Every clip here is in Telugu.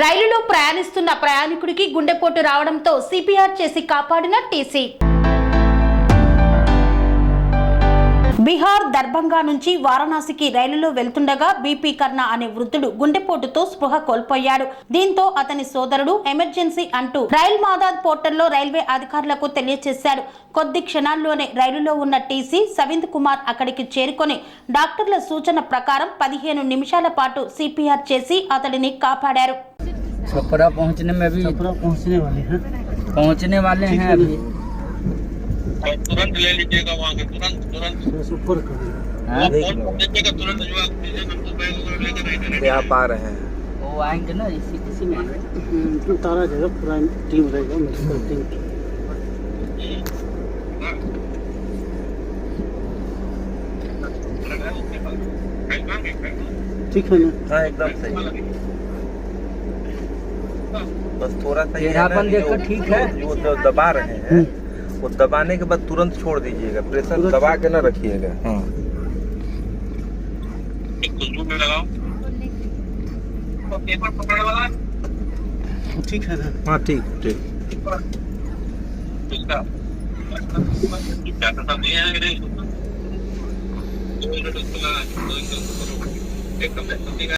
రైలులో ప్రయాణిస్తున్న ప్రయాణికుడికి గుండెపోటు రావడంతో సిపిఆర్ చేసి కాపాడిన టీసీ. బీహార్ దర్భంగా నుంచి వారణాసికి రైలులో వెళ్తుండగా బీపీ కర్ణ అనే వృద్ధుడు గుండెపోటుతో స్పృహ కోల్పోయాడు. దీంతో అతని సోదరుడు ఎమర్జెన్సీ అంటూ రైల్ మాదాద్ పోర్టల్లో రైల్వే అధికారులకు తెలియజేశాడు కొద్ది క్షణాల్లోనే రైలులో ఉన్న టీసీ సవింద్ కుమార్ అక్కడికి చేరుకొని డాక్టర్ల సూచన ప్రకారం పదిహేను నిమిషాల పాటు సిపిఆర్ చేసి అతడిని కాపాడారు. छपरा पहुँचने में भी छपरा पहुँचने वाले हैं। पहुँचने वाले हैं अभी। तुरंत ले लीजिएगा वहाँ के तुरंत तुरंत। थोड़ा सा ऊपर कर। हाँ? देने आप आ रहे हैं। वो आएँगे ना इसी इसी में? आएँगे। हम्म, जाएगा पूरा टीम रहेगा मेडिकल टीम ठीक है ना? हाँ एकदम सही। बस थोड़ा सा टेढ़ापन देखकर ठीक है। जो दबा रहे हैं हम्म। वो दबाने के बाद तुरंत छोड़ दीजिएगा। प्रेशर दबा के ना रखिएगा। हाँ। ठीक है हाँ ठीक ठीक। एकदम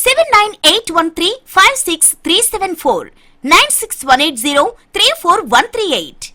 seven nine eight one three five six three seven four nine six one eight zero three four one three eight